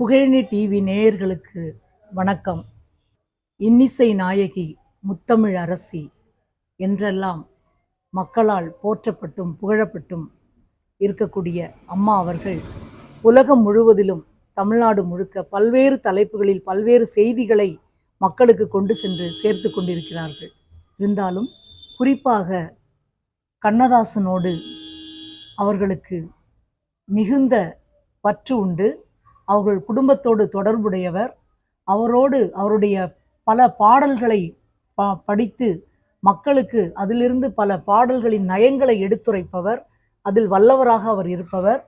Pugazhini TV நேயர்களுக்கு வணக்கம். இன்னிசை நாயகி முத்தமிழ் அரசி என்றெல்லாம் மக்களால் போற்றப்பட்டும் புகழப்பட்டும் இருக்கக்கூடிய அம்மா அவர்கள் உலகம் முழுவதிலும் தமிழ்நாடு முழுக்க பல்வேறு தலைப்புகளில் பல்வேறு செய்திகளை மக்களுக்கு கொண்டு சென்று சேர்த்து கொண்டிருக்கிறார்கள். இருந்தாலும் குறிப்பாக கண்ணதாசனோடு அவர்களுக்கு மிகுந்த பற்று உண்டு. அவர்கள் குடும்பத்தோடு தொடர்புடையவர். அவரோடு அவருடைய பல பாடல்களை ப படித்து மக்களுக்கு அதிலிருந்து பல பாடல்களின் நயங்களை எடுத்துரைப்பவர். அதில் வல்லவராக அவர் இருப்பவர்.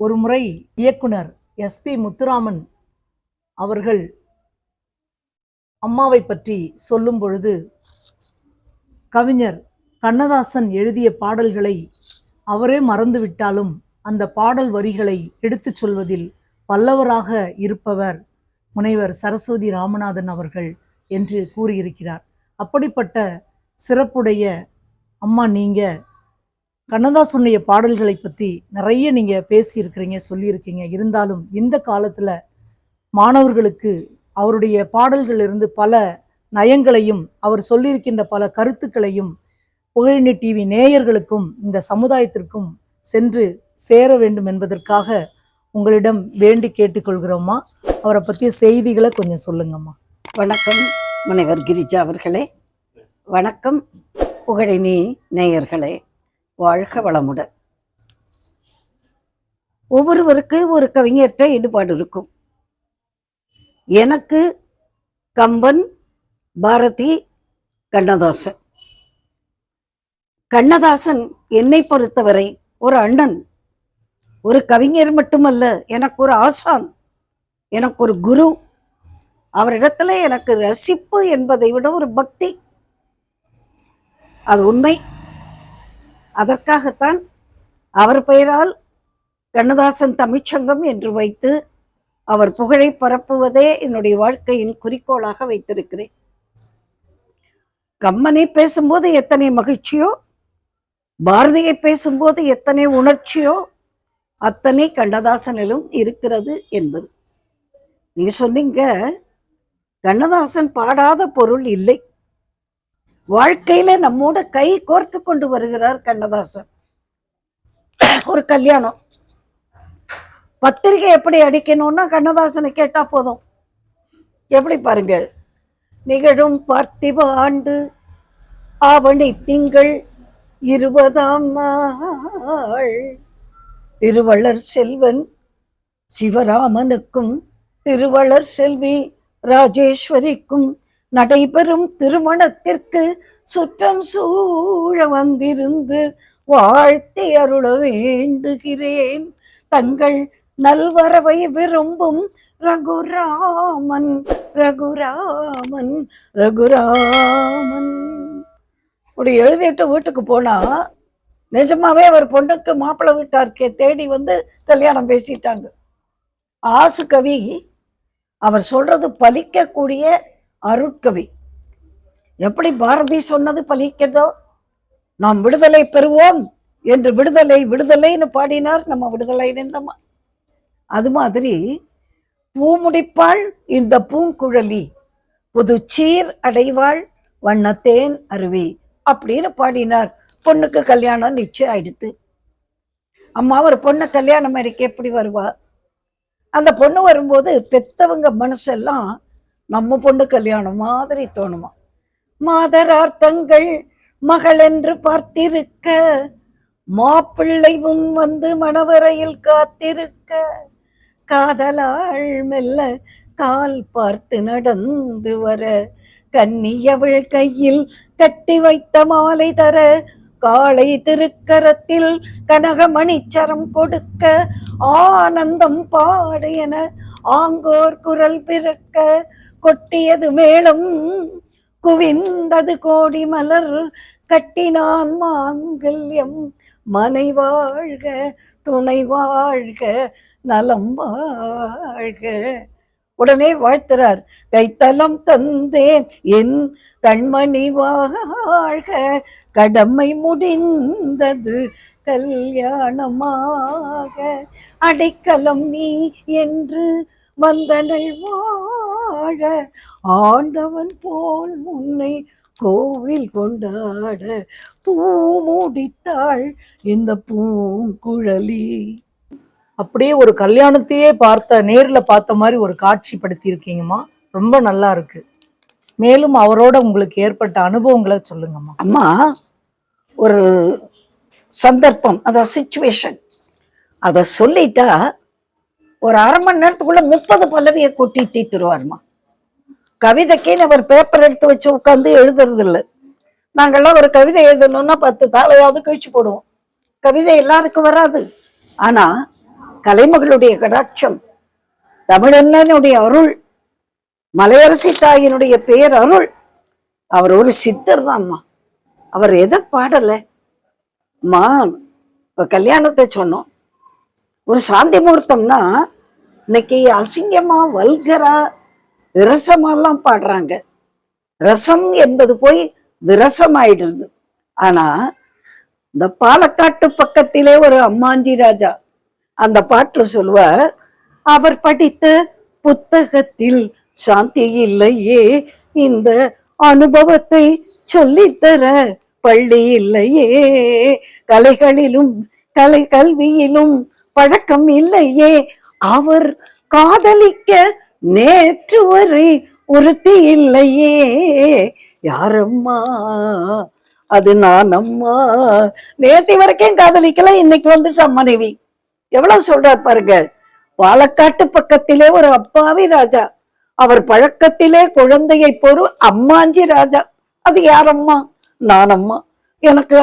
ஒரு முறை இயக்குனர் எஸ்பி முத்துராமன் அவர்கள் அம்மாவை பற்றி சொல்லும் பொழுது கவிஞர் கண்ணதாசன் எழுதிய பாடல்களை அவரே மறந்துவிட்டாலும் அந்த பாடல் வரிகளை எடுத்துச் சொல்வதில் பல்லவராக இருப்பவர் முனைவர் சரஸ்வதி ராமநாதன் அவர்கள் என்று கூறியிருக்கிறார். அப்படிப்பட்ட சிறப்புடைய அம்மா நீங்கள் கண்ணதாசனுடைய பாடல்களை பற்றி நிறைய நீங்கள் பேசியிருக்கிறீங்க சொல்லியிருக்கீங்க. இருந்தாலும் இந்த காலத்தில் மாணவர்களுக்கு அவருடைய பாடல்களிலிருந்து பல நயங்களையும் அவர் சொல்லியிருக்கின்ற பல கருத்துக்களையும் புகழினி டிவி நேயர்களுக்கும் இந்த சமுதாயத்திற்கும் சென்று சேர வேண்டும் என்பதற்காக உங்களிடம் வேண்டி கேட்டுக்கொள்கிறோம்மா அவரை பற்றிய செய்திகளை கொஞ்சம் சொல்லுங்கம்மா. வணக்கம் முனைவர் கிரிஜா அவர்களே. வணக்கம் புகழினி நேயர்களே. வாழ்க வளமுடன். ஒவ்வொருவருக்கு ஒரு கவிஞர்கிட்ட ஈடுபாடு இருக்கும். எனக்கு கம்பன் பாரதி கண்ணதாசன். கண்ணதாசன் என்னை பொறுத்தவரை ஒரு அண்ணன். ஒரு கவிஞர் மட்டுமல்ல எனக்கு ஒரு ஆசான் எனக்கு ஒரு குரு. அவரிடத்துல எனக்கு ரசிப்பு என்பதை விட ஒரு பக்தி. அது உண்மை. அதற்காகத்தான் அவர் பெயரால் கண்ணதாசன் தமிழ்ச்சங்கம் என்று வைத்து அவர் புகழை பரப்புவதே என்னுடைய வாழ்க்கையின் குறிக்கோளாக வைத்திருக்கிறேன். கம்மனை பேசும்போது எத்தனை மகிழ்ச்சியோ பாரதியை பேசும்போது எத்தனை உணர்ச்சியோ அத்தனை கண்ணதாசனிலும் இருக்கிறது என்பது. நீங்க சொன்னீங்க கண்ணதாசன் பாடாத பொருள் இல்லை. வாழ்க்கையில நம்மோட கை கோர்த்து கொண்டு வருகிறார் கண்ணதாசன். ஒரு கல்யாணம். பத்திரிகை எப்படி அடிக்கணும்னா கண்ணதாசனை கேட்டா போதும். எப்படி பாருங்க நிகழும் பார்த்திப ஆண்டு ஆவணி திங்கள் இருபதாம் நாள். திருவள்ளர் செல்வன் சிவராமனுக்கும் திருவள்ளர் செல்வி ராஜேஸ்வரிக்கும் நடைபெறும் திருமணத்திற்கு சுற்றம் சூழ வந்திருந்து வாழ்த்தி அருள வேண்டுகிறேன். தங்கள் நல்வரவை விரும்பும் ரகுராமன் ரகுராமன் ரகுராமன். இப்படி எழுதிட்டு வீட்டுக்கு போனா நிஜமாவே அவர் பொண்ணுக்கு மாப்பிள்ளை வீட்டார்க்கே தேடி வந்து கல்யாணம் பேசிட்டாங்க. ஆசு கவி அவர் சொல்றது பலிக்கக்கூடிய அருட்கவி. எப்படி பாரதி சொன்னது பலிக்கிறதோ நாம் விடுதலை பெறுவோம் என்று விடுதலை விடுதலைன்னு பாடினார் நம்ம விடுதலை நிந்தமா அது மாதிரி பூமுடிப்பாள் இந்த பூங்குழலி புது சீர் அடைவாள் வண்ணத்தேன் அருவி. அப்படின்னு பாடினார். பொண்ணுக்கு கல்யாணம் நிச்சயம் ஆயிடுத்து. அம்மா ஒரு பொண்ணு கல்யாணம் அடிக்க எப்படி வருவா? அந்த பொண்ணு வரும்போது பெத்தவங்க மனசெல்லாம் நம்ம பொண்ணு கல்யாணம் மாதிரி தோணுமா? மாதரார்த்தங்கள் மகள் என்று பார்த்திருக்க மாப்பிள்ளை முன் வந்து மணவரையில் காத்திருக்க காதலாள் மெல்ல கால் பார்த்து நடந்து வர கன்னியவள் கையில் கட்டி வைத்த மாலை தர காளை திருக்கரத்தில் கனகமணிச்சரம் கொடுக்க ஆனந்தம் பாடு என ஆங்கோர் குரல் பிறக்க கொட்டியது மேளம் குவிந்தது கோடி மலர் கட்டினான் மாங்கல்யம். மனை வாழ்க துணை வாழ்க நலம் வாழ்க. உடனே வாழ்த்துறார். கைத்தலம் தந்தேன் என் கண்மணி வாழ்க. கடமை முடிந்தது கல்யாணமாக. அடைக்கலம் நீ என்று வந்தனை வாழ. ஆண்டவன் போல் உன்னை கோவில் கொண்டாட பூ மூடித்தாள் இந்த பூங்குழலி. அப்படியே ஒரு கல்யாணத்தையே பார்த்த நேரில் பார்த்த மாதிரி ஒரு காட்சிப்படுத்தி இருக்கீங்கம்மா ரொம்ப நல்லா இருக்குது மேலும் அவரோட உங்களுக்கு ஏற்பட்ட அனுபவங்களை சொல்லுங்கம்மா. அம்மா ஒரு சந்தர்ப்பம் அதாவது சுச்சுவேஷன் அதை சொல்லிட்டா ஒரு அரை மணி நேரத்துக்குள்ள முப்பது பல்லவியை கொட்டி தீத்துருவாருமா கவிதைக்கேன்னு அவர் பேப்பர் எடுத்து வச்சு உட்காந்து எழுதுறது இல்லை நாங்கெல்லாம் ஒரு கவிதை எழுதணும்னா பத்து தாளையாவது கழிச்சு போடுவோம். கவிதை எல்லாருக்கும் வராது. ஆனா கலைமகளுடைய கடாட்சம் தமிழனுடைய அருள் மலையரசி தாயினுடைய பேர் அருள் அவர் ஒரு சித்தர் தான்மா அவர் எதை பாடலை? மா இப்போ கல்யாணத்தை சொன்னோம். ஒரு சாந்தி முகூர்த்தம்னா இன்னைக்கு அசிங்கமா வல்கரா விரசமெல்லாம் பாடுறாங்க. ரசம் என்பது போய் விரசம் ஆயிடுறது ஆனா இந்த பாலக்காட்டு பக்கத்திலே ஒரு அம்மாஞ்சி ராஜா அந்த பாட்டில் சொல்லுவார் அவர் படித்த புத்தகத்தில் சாந்தி இல்லையே இந்த அனுபவத்தை சொல்லித்தர பள்ளி இல்லையே கலைகளிலும் கலை கல்வியிலும் பழக்கம் இல்லையே. அவர் காதலிக்க நேற்று வரை ஒருத்தி இல்லையே. யாரம்மா? அது நான் அம்மா நேத்தி வரைக்கும் காதலிக்கல இன்னைக்கு வந்துட்டா மனைவி. எவ்வளவு சொல்றாரு பாருங்க. பாலக்காட்டு பக்கத்திலே ஒரு அப்பாவி ராஜா. அவர் பழக்கத்திலே குழந்தையை பொறு அம்மாஞ்சி ராஜா. அது யாரம்மா? நான் அம்மா எனக்கு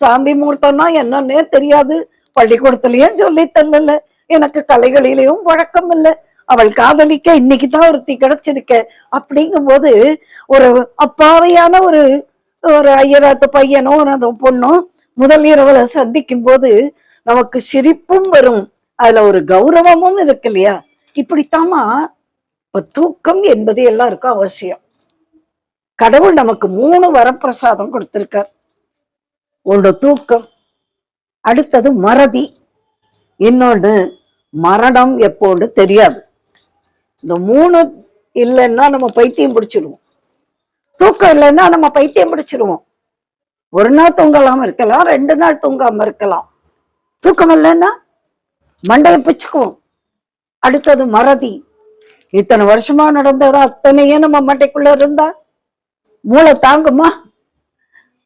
சாந்தி முகூர்த்தம்னா என்னன்னே தெரியாது. பள்ளிக்கூடத்திலயும் சொல்லி தரல எனக்கு கலைகளிலேயும் வழக்கம் இல்லை. அவள் காதலிக்க இன்னைக்கு தான் ஒருத்தி கிடைச்சிருக்க. அப்படிங்கும்போது ஒரு அப்பாவையான ஒரு ஒரு ஐயராத்து பையனோ ஒரு பொண்ணோ முதல் இரவுல சந்திக்கும் போது நமக்கு சிரிப்பும் வரும். அதுல ஒரு கௌரவமும் இருக்கு இல்லையா? இப்படித்தாம்மா இப்போ தூக்கம் என்பது எல்லாருக்கும் அவசியம். கடவுள் நமக்கு மூணு வரப்பிரசாதம் கொடுத்திருக்கார். ஒன்று தூக்கம் அடுத்தது மறதி. இன்னொன்று மரணம் எப்போன்னு தெரியாது. இந்த மூணு இல்லைன்னா நம்ம பைத்தியம் பிடிச்சிடுவோம் தூக்கம் இல்லைன்னா நம்ம பைத்தியம் பிடிச்சிடுவோம் ஒரு நாள் தூங்கலாம இருக்கலாம் ரெண்டு நாள் தூங்காம இருக்கலாம். தூக்கம் இல்லைன்னா மண்டையை பிச்சுக்குவோம். அடுத்தது மறதி. இத்தனை வருஷமா நடந்ததா? அத்தனையே நம்ம மண்டைக்குள்ள இருந்தா? மூளை தாங்குமா?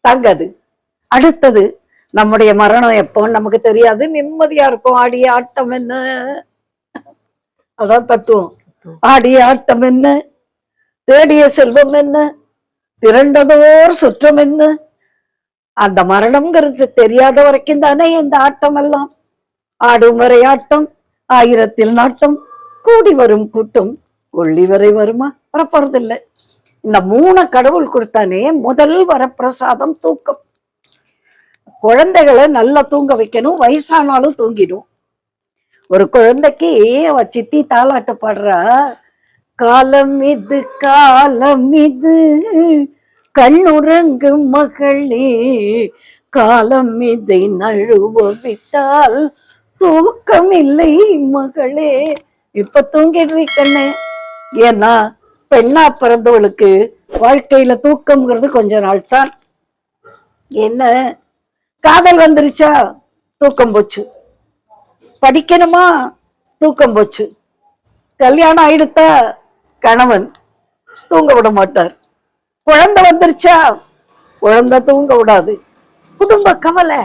தாங்காது. அடுத்தது நம்முடைய மரணம் எப்போ? நமக்கு தெரியாது. நிம்மதியா இருக்கும். ஆடிய ஆட்டம் என்ன? அதான் தத்துவம். ஆடிய ஆட்டம் என்ன? தேடிய செல்வம் என்ன? திரண்டதோர் சுற்றம் என்ன? அந்த மரணம்ங்கிறது தெரியாத வரைக்கும் தானே இந்த ஆட்டம் எல்லாம் ஆடும் வரை ஆட்டம் ஆயிரத்தில் நாட்டம் கூடி வரும் கூட்டம் கொள்ளி வரை வருமா? வரப்போறதில்லை. இந்த மூணு கடவுள் கொடுத்தானே முதல் வரப்பிரசாதம் தூக்கம். குழந்தைகளை நல்லா தூங்க வைக்கணும் வயசானாலும் தூங்கிடும். ஒரு குழந்தைக்கு அவ சித்தி தாலாட்டு பாடுறா காலம் இது காலம் இது கண்ணுறங்கு மகளே காலம் இதை நழுவ விட்டால் தூக்கம் இல்லை மகளே இப்ப தூங்கிடுறீ கண்ணு. ஏன்னா பெண்ணா பிறந்தவளுக்கு வாழ்க்கையில தூக்கம்ங்கிறது கொஞ்ச நாள் தான் என்ன? காதல் வந்துருச்சா? தூக்கம் போச்சு. படிக்கணுமா? தூக்கம் போச்சு. கல்யாணம் ஆயிடுத்தா? கணவன் தூங்க விட மாட்டார். குழந்தை வந்துருச்சா? குழந்தை தூங்க விடாது. குடும்ப கவலை.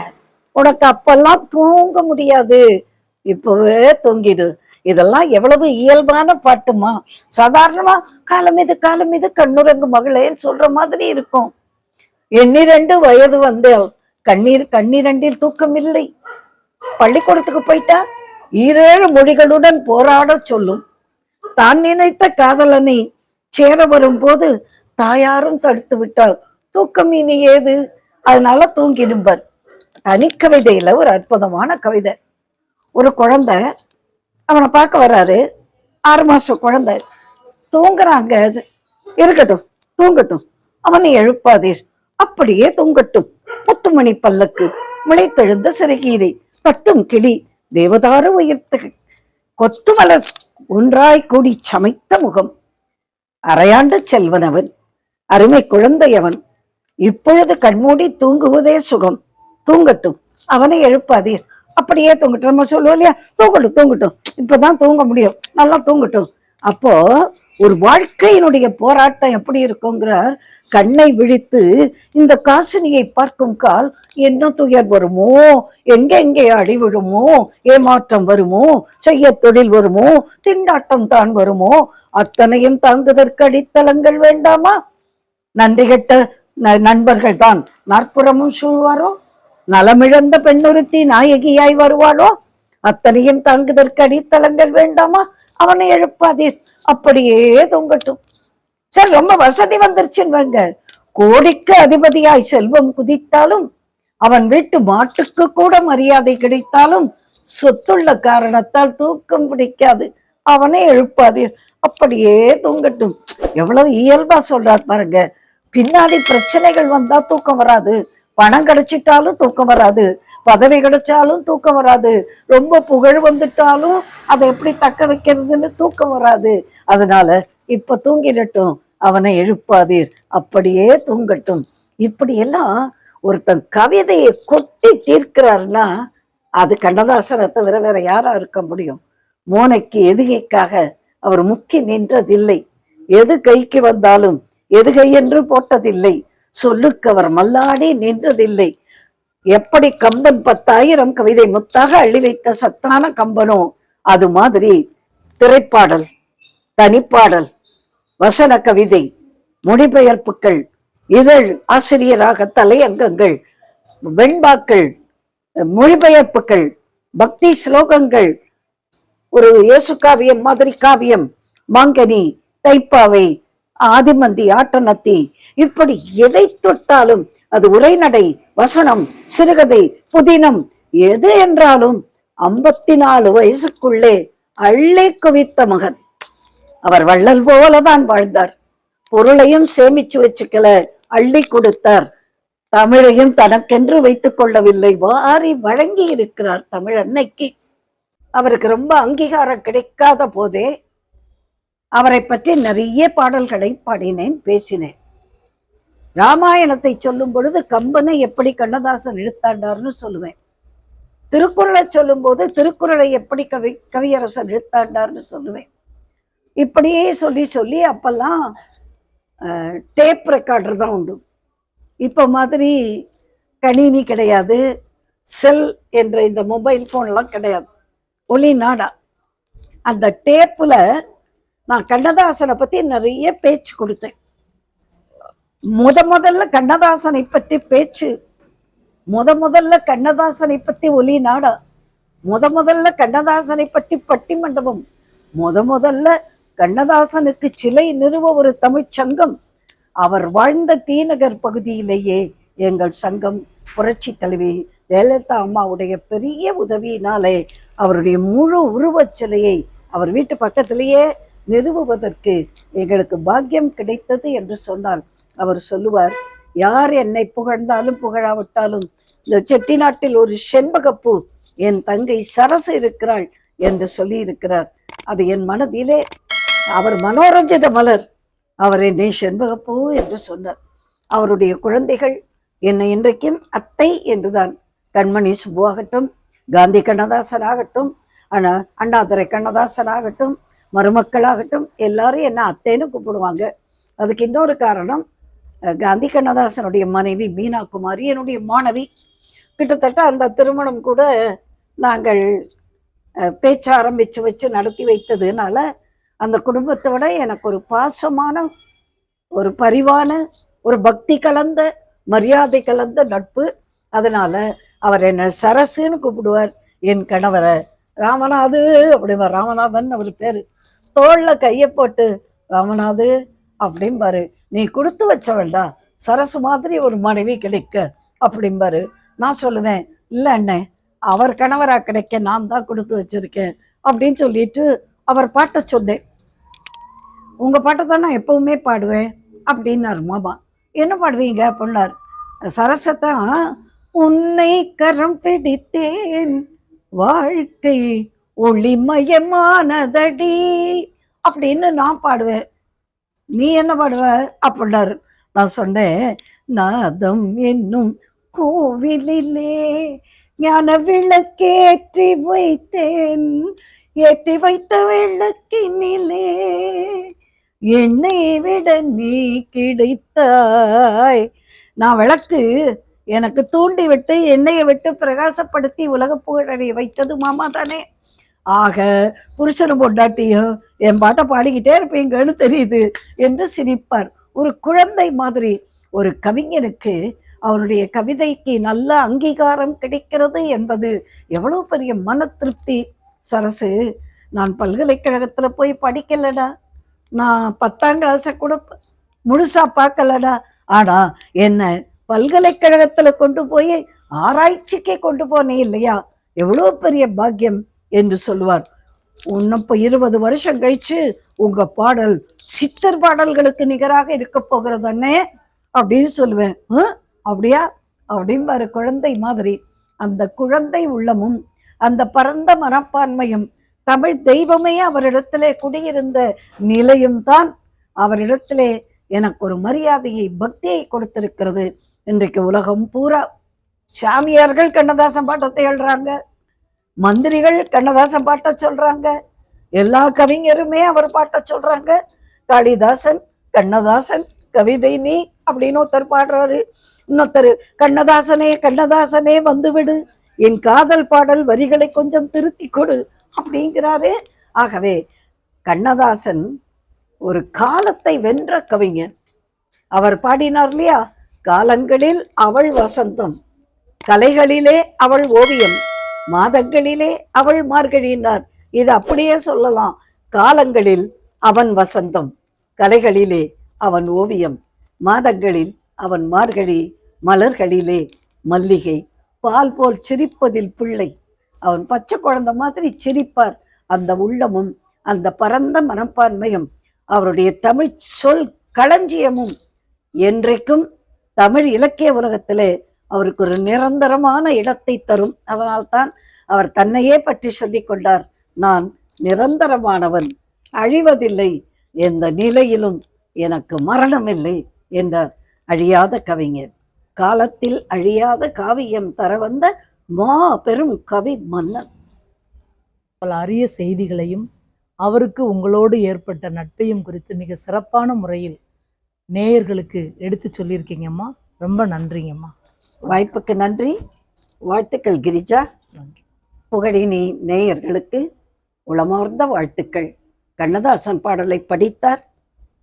உனக்கு அப்பெல்லாம் தூங்க முடியாது. இப்பவே தூங்கிடு. இதெல்லாம் எவ்வளவு இயல்பான பாட்டுமா? சாதாரணமா காலம் இது காலம் இது கண்ணுரங்கு மகளேன்னு சொல்ற மாதிரி இருக்கும். எண்ணிரண்டு வயது வந்தேன் கண்ணீர் கண்ணீரண்டில் தூக்கம் இல்லை பள்ளிக்கூடத்துக்கு போயிட்டா ஈரேழு மொழிகளுடன் போராட சொல்லும். தான் நினைத்த காதலனை சேர வரும்போது தாயாரும் தடுத்து விட்டாள் தூக்கம் இனி ஏது? அதனால தூங்கிடும்பர். தனி கவிதையில ஒரு அற்புதமான கவிதை. ஒரு குழந்தை அவனை பார்க்க வர்றாரு. ஆறு மாசம் குழந்தை. தூங்குறாங்க. அது இருக்கட்டும் தூங்கட்டும். அவனை எழுப்பாதீர். அப்படியே தூங்கட்டும். முத்துமணி பல்லக்கு முளைத்தெழுந்த சிறுகீரை தத்தும் கிளி தேவதாரு உயிர்த்த கொத்து மலர் ஒன்றாய் கூடி சமைத்த முகம். அரையாண்டு செல்வன் அவன். அருமை குழந்தை அவன். இப்பொழுது கண்மூடி தூங்குவதே சுகம். தூங்கட்டும். அவனை எழுப்பாதீர். அப்படியே தூங்கட்டும். நம்ம சொல்லுவோம் இல்லையா? தூங்கட்டும் தூங்கட்டும். இப்பதான் தூங்க முடியும். நல்லா தூங்கட்டும். அப்போ ஒரு வாழ்க்கையினுடைய போராட்டம் எப்படி இருக்குங்கிறார். கண்ணை விழித்து இந்த காசினியை பார்க்கும் கால் என்ன துயர் வருமோ? எங்க எங்கே அடி விழுமோ? ஏமாற்றம் வருமோ? செய்ய தொழில் வருமோ? திண்டாட்டம் தான் வருமோ? அத்தனையும் தாங்குதற்கு அடித்தளங்கள் வேண்டாமா? நன்றி கெட்ட ந- நண்பர்கள் தான். நாற்புறமும் சூழ்வாரோ? நலமிழந்த பெண்ணுறுத்தி நாயகியாய் வருவாளோ? அத்தனையும் தாங்குதற்கு அடித்தளங்கள் வேண்டாமா? அவனை எழுப்பாதீர். அப்படியே தொங்கட்டும். சரி ரொம்ப வசதி வந்துருச்சுன்னு கோடிக்கு அதிபதியாய் செல்வம் குதித்தாலும் அவன் வீட்டு மாட்டுக்கு கூட மரியாதை கிடைத்தாலும் சொத்துள்ள காரணத்தால் தூக்கம் பிடிக்காது. அவனை எழுப்பாதீர். அப்படியே தூங்கட்டும். எவ்வளவு இயல்பா சொல்றார் பாருங்க. பின்னாடி பிரச்சனைகள் வந்தா தூக்கம் வராது. பணம் கிடைச்சிட்டாலும் தூக்கம் வராது. பதவி கிடைச்சாலும் தூக்கம் வராது. ரொம்ப புகழ் வந்துட்டாலும் அதை எப்படி தக்க வைக்கிறதுன்னு தூக்கம் வராது. அதனால இப்ப தூங்கிடட்டும். அவனை எழுப்பாதீர். அப்படியே தூங்கட்டும். இப்படி எல்லாம் ஒருத்தன் கவிதையை கொட்டி தீர்க்கிறாருன்னா அது கண்ணதாசனை தவிர வேற யாரா இருக்க முடியும்? மோனைக்கு எதுகைக்காக அவர் முக்கி நின்றதில்லை. எது கைக்கு வந்தாலும் எதுகை என்று போட்டதில்லை. சொல்லுக்கு அவர் மல்லாடி நின்றதில்லை. எப்படி கம்பன் பத்தாயிரம் கவிதை முத்தாக அள்ளி வைத்த சத்தான கம்பனோ அது மாதிரி திரைப்பாடல் தனிப்பாடல் வசன கவிதை மொழிபெயர்ப்புகள் இதழ் ஆசிரியராக தலையங்கங்கள் வெண்பாக்கள் மொழிபெயர்ப்புகள் பக்தி ஸ்லோகங்கள் ஒரு இயேசு காவியம் மாதிரி காவியம் மாங்கனி தைப்பாவை ஆதிமந்தி ஆட்டநத்தி இப்படி எதை தொட்டாலும் அது உரைநடை வசனம் சிறுகதை புதினம் எது என்றாலும் ஐம்பத்தி நாலு வயசுக்குள்ளே அள்ளி குவித்த மகன். அவர் வள்ளல் போலதான் வாழ்ந்தார். பொருளையும் சேமிச்சு வச்சுக்கல அள்ளி கொடுத்தார். தமிழையும் தனக்கென்று வைத்துக் கொள்ளவில்லை. வாரி வழங்கி இருக்கிறார் தமிழ் அன்னைக்கு. அவருக்கு ரொம்ப அங்கீகாரம் கிடைக்காத போதே அவரை பற்றி நிறைய பாடல்களை பாடினேன் பேசினேன். ராமாயணத்தை சொல்லும் பொழுது கம்பனை எப்படி கண்ணதாசன் இழுத்தாண்டார்னு சொல்லுவேன். திருக்குறளை சொல்லும்போது திருக்குறளை எப்படி கவி கவியரசன் இழுத்தாண்டார்னு சொல்லுவேன். இப்படியே சொல்லி சொல்லி அப்பெல்லாம் டேப் ரெக்கார்டர் தான் உண்டு. இப்போ மாதிரி கணினி கிடையாது. செல் என்ற இந்த மொபைல் ஃபோன்லாம் கிடையாது. ஒளி நாடா. அந்த டேப்பில் நான் கண்ணதாசனை பற்றி நிறைய பேச்சு கொடுத்தேன். முத முதல்ல கண்ணதாசனை பற்றி பேச்சு. முத முதல்ல கண்ணதாசனை பற்றி ஒலி நாடா. முத முதல்ல கண்ணதாசனை பற்றி பட்டி மண்டபம் முத முதல்ல கண்ணதாசனுக்கு சிலை நிறுவ ஒரு தமிழ்ச் சங்கம். அவர் வாழ்ந்த தீநகர் பகுதியிலேயே எங்கள் சங்கம் புரட்சி தலைவி ஜெயலலிதா அம்மாவுடைய பெரிய உதவியினாலே அவருடைய முழு உருவச் சிலையை அவர் வீட்டு பக்கத்திலேயே நிறுவுவதற்கு எங்களுக்கு பாக்கியம் கிடைத்தது என்று சொன்னார். அவர் சொல்லுவார் யார் என்னை புகழ்ந்தாலும் புகழாவிட்டாலும் இந்த செட்டிநாட்டில் ஒரு செண்பகப்பூ என் தங்கை சரசு இருக்கிறாள் என்று சொல்லி இருக்கிறார் அது என் மனதிலே அவர் மனோரஞ்சித மலர் அவர் என்னை செண்பகப்பூ என்று சொன்னார். அவருடைய குழந்தைகள் என்னை இன்றைக்கும் அத்தை என்றுதான். கண்மணி சுப்பு ஆகட்டும் காந்தி கண்ணதாசன் ஆகட்டும் அண்ணா அண்ணாதுரை கண்ணதாசன் ஆகட்டும் மருமக்களாகட்டும் எல்லாரும் என்ன அத்தைன்னு கூப்பிடுவாங்க. அதுக்கு இன்னொரு காரணம் காந்தி கண்ணதாசனுடைய மனைவி மீனா குமாரி என்னுடைய மாணவி. கிட்டத்தட்ட அந்த திருமணம் கூட நாங்கள் அஹ், பேச்ச ஆரம்பித்து வச்சு நடத்தி வைத்ததுனால அந்த குடும்பத்தை விட எனக்கு ஒரு பாசமான ஒரு பரிவான ஒரு பக்தி கலந்த மரியாதை கலந்த நட்பு. அதனால அவர் என்னை சரசுன்னு கூப்பிடுவார். என் கணவரை ராமநாது அப்படிம்பார். ராமநாதன் அவர் பேர். தோளில் கையை போட்டு ராமநாது அப்படிம்பாரு. நீ கொடுத்து வச்சவள்டா சரசு மாதிரி ஒரு மனைவி கிடைக்க அப்படிம்பாரு. நான் சொல்லுவேன் இல்லை அண்ணே அவர் கணவராக கிடைக்க நான் தான் கொடுத்து வச்சிருக்கேன் அப்படின்னு சொல்லிட்டு அவர் பாட்டை சொன்னேன். உங்கள் பாட்டை தான் நான் எப்பவுமே பாடுவேன் அப்படின்னாரு மாமா. என்ன பாடுவீங்க? அப்படின்னார். சரசத்தான் உன்னை கரம் பிடித்தேன் வாழ்க்கை ஒளிமயமானதடி அப்படின்னு நான் பாடுவேன். நீ என்ன பாடுவ? அப்படின்னாரு. நான் சொன்னேன் நாதம் என்னும் கோவிலிலே ஞான விளக்கேற்றி வைத்தேன். ஏற்றி வைத்த விளக்கினிலே என்னை விட நீ கிடைத்தாய். நான் விளக்கு எனக்கு தூண்டி விட்டு என்னையை விட்டு பிரகாசப்படுத்தி உலக புகழடைய வைத்தது மாமா தானே ஆக புருஷனும் பொண்டாட்டியும் என் பாட்டை பாடிக்கிட்டே இருப்பீங்கன்னு தெரியுது என்று சிரிப்பார். ஒரு குழந்தை மாதிரி ஒரு கவிஞனுக்கு அவருடைய கவிதைக்கு நல்ல அங்கீகாரம் கிடைக்கிறது என்பது எவ்வளவு பெரிய மன திருப்தி. சரசு நான் பல்கலைக்கழகத்தில் போய் படிக்கலடா. நான் பத்தாம் கிளாஸை கூட முழுசாக முழுசா பார்க்கலடா. ஆனா என்ன பல்கலைக்கழகத்தில் கொண்டு போய் ஆராய்ச்சிக்கே கொண்டு போனே இல்லையா? எவ்வளோ பெரிய பாக்கியம். என்று சொல்லுவார். இன்னும் இப்போ இருபது வருஷம் கழிச்சு உங்க பாடல் சித்தர் பாடல்களுக்கு நிகராக இருக்க போகிறது அண்ணே அப்படின்னு சொல்லுவேன். அப்படியா? அப்படின்னு குழந்தை மாதிரி. அந்த குழந்தை உள்ளமும் அந்த பரந்த மனப்பான்மையும் தமிழ் தெய்வமே அவரிடத்திலே குடியிருந்த நிலையும் தான் அவரிடத்திலே எனக்கு ஒரு மரியாதையை பக்தியை கொடுத்திருக்கிறது. இன்றைக்கு உலகம் பூரா சாமியார்கள் கண்ணதாசன் பாட்டத்தை எழுறாங்க மந்திரிகள் கண்ணதாசன் பாட்ட சொல்றாங்க. எல்லா கவிஞருமே அவர் பாட்ட சொல்றாங்க. காளிதாசன் கண்ணதாசன் கவிதை நீ அப்படின்னு ஒருத்தர் பாடுறாரு. இன்னொருத்தர் கண்ணதாசனே கண்ணதாசனே வந்துவிடு. என் காதல் பாடல் வரிகளை கொஞ்சம் திருத்தி கொடு அப்படிங்கிறாரு. ஆகவே கண்ணதாசன் ஒரு காலத்தை வென்ற கவிஞர். அவர் பாடினார் இல்லையா? காலங்களில் அவள் வசந்தம் கலைகளிலே அவள் ஓவியம். மாதங்களிலே அவள் மார்கழியினார். இது அப்படியே சொல்லலாம். காலங்களில் அவன் வசந்தம் கலைகளிலே அவன் ஓவியம் மாதங்களில் அவன் மார்கழி மலர்களிலே மல்லிகை பால் போல் சிரிப்பதில் பிள்ளை. அவன் பச்சை குழந்தை மாதிரி சிரிப்பார். அந்த உள்ளமும் அந்த பரந்த மனப்பான்மையும் அவருடைய தமிழ் சொல் களஞ்சியமும் என்றைக்கும் தமிழ் இலக்கிய உலகத்திலே அவருக்கு ஒரு நிரந்தரமான இடத்தை தரும். அதனால்தான் அவர் தன்னையே பற்றி சொல்லிக் கொண்டார். நான் நிரந்தரமானவன் அழிவதில்லை எந்த நிலையிலும் எனக்கு மரணமில்லை என்றார் அழியாத கவிஞர். காலத்தில் அழியாத காவியம் தர வந்த மா பெரும் கவி மன்னன். பல அரிய செய்திகளையும் அவருக்கு உங்களோடு ஏற்பட்ட நட்பையும் குறித்து மிக சிறப்பான முறையில் நேயர்களுக்கு எடுத்து சொல்லியிருக்கீங்கம்மா. ரொம்ப நன்றிங்கம்மா. வாய்ப்புக்கு நன்றி. வாழ்த்துக்கள் கிரிஜா. புகழினி நேயர்களுக்கு உளமார்ந்த வாழ்த்துக்கள். கண்ணதாசன் பாடலை படித்தார்.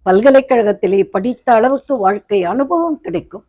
பல்கலைக்கழகத்திலே படித்த அளவுக்கு வாழ்க்கை அனுபவம் கிடைக்கும்.